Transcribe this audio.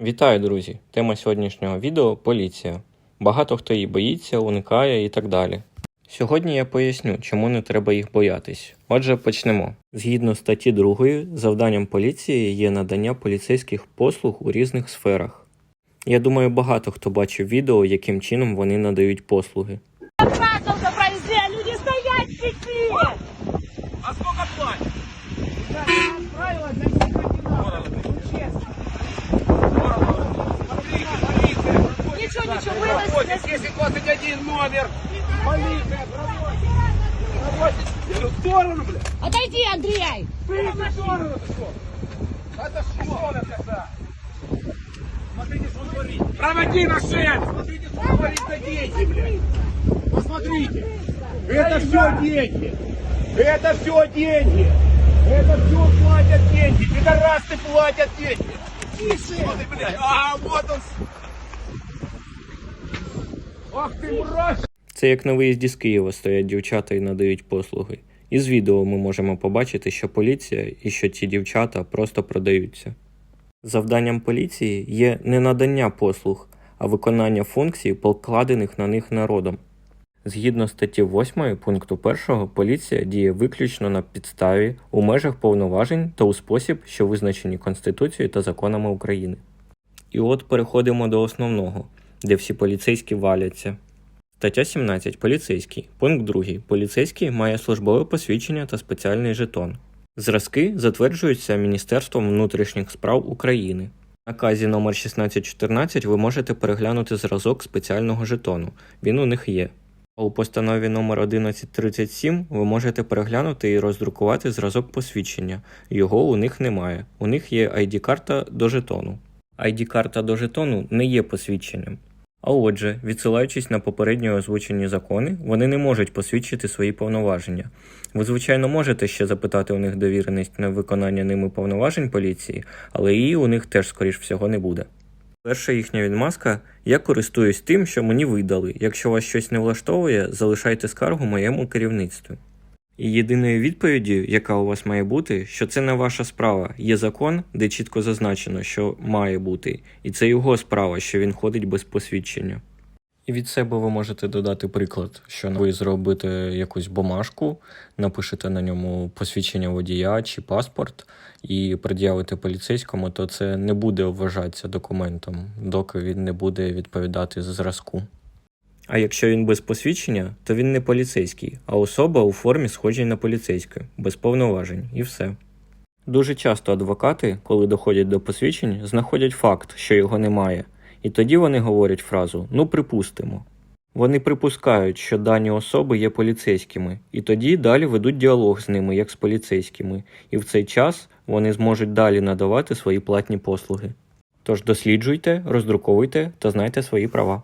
Вітаю, друзі! Тема сьогоднішнього відео поліція. Багато хто її боїться, уникає і так далі. Сьогодні я поясню, чому не треба їх боятись. Отже, почнемо. Згідно статті 2, завданням поліції є надання поліцейських послуг у різних сферах. Я думаю, багато хто бачив відео, яким чином вони надають послуги. Работает вылазь. 221 номер. Полиция, говорю, в сторону, блядь. Отойди, Андрей! Выйди в сторону, ты что? Это что это? Смотрите, что творит. Проводи машину. Смотрите, что творит за деньги, блядь. Посмотрите. Это все деньги. Это все деньги. Это все платят деньги. Пидорасты платят деньги. Тише. Смотри, блядь. А, вот он. Ах ты, мразь. Це як на виїзді з Києва стоять дівчата і надають послуги. Із відео ми можемо побачити, що поліція і що ці дівчата просто продаються. Завданням поліції є не надання послуг, а виконання функцій, покладених на них народом. Згідно статті 8 пункту 1, поліція діє виключно на підставі у межах повноважень та у спосіб, що визначені Конституцією та законами України. І от переходимо до основного, де всі поліцейські валяться. Стаття 17. Поліцейський. Пункт 2. Поліцейський має службове посвідчення та спеціальний жетон. Зразки затверджуються Міністерством внутрішніх справ України. Наказі номер 1614 ви можете переглянути зразок спеціального жетону. Він у них є. А у постанові номер 1137 ви можете переглянути і роздрукувати зразок посвідчення. Його у них немає. У них є ID-карта до жетону. ID-карта до жетону не є посвідченням. А отже, відсилаючись на попередньо озвучені закони, вони не можуть посвідчити свої повноваження. Ви, звичайно, можете ще запитати у них довіреність на виконання ними повноважень поліції, але її у них теж, скоріш всього, не буде. Перша їхня відмазка я користуюсь тим, що мені видали. Якщо вас щось не влаштовує, залишайте скаргу моєму керівництву. І єдиною відповіддю, яка у вас має бути, що це не ваша справа. Є закон, де чітко зазначено, що має бути, і це його справа, що він ходить без посвідчення. І від себе ви можете додати приклад, що ви зробите якусь бумажку, напишете на ньому посвідчення водія чи паспорт і пред'явите поліцейському, то це не буде вважатися документом, доки він не буде відповідати зразку. А якщо він без посвідчення, то він не поліцейський, а особа у формі схожій на поліцейську, без повноважень, і все. Дуже часто адвокати, коли доходять до посвідчень, знаходять факт, що його немає, і тоді вони говорять фразу ну припустимо. Вони припускають, що дані особи є поліцейськими, і тоді далі ведуть діалог з ними, як з поліцейськими, і в цей час вони зможуть далі надавати свої платні послуги. Тож досліджуйте, роздруковуйте та знайте свої права.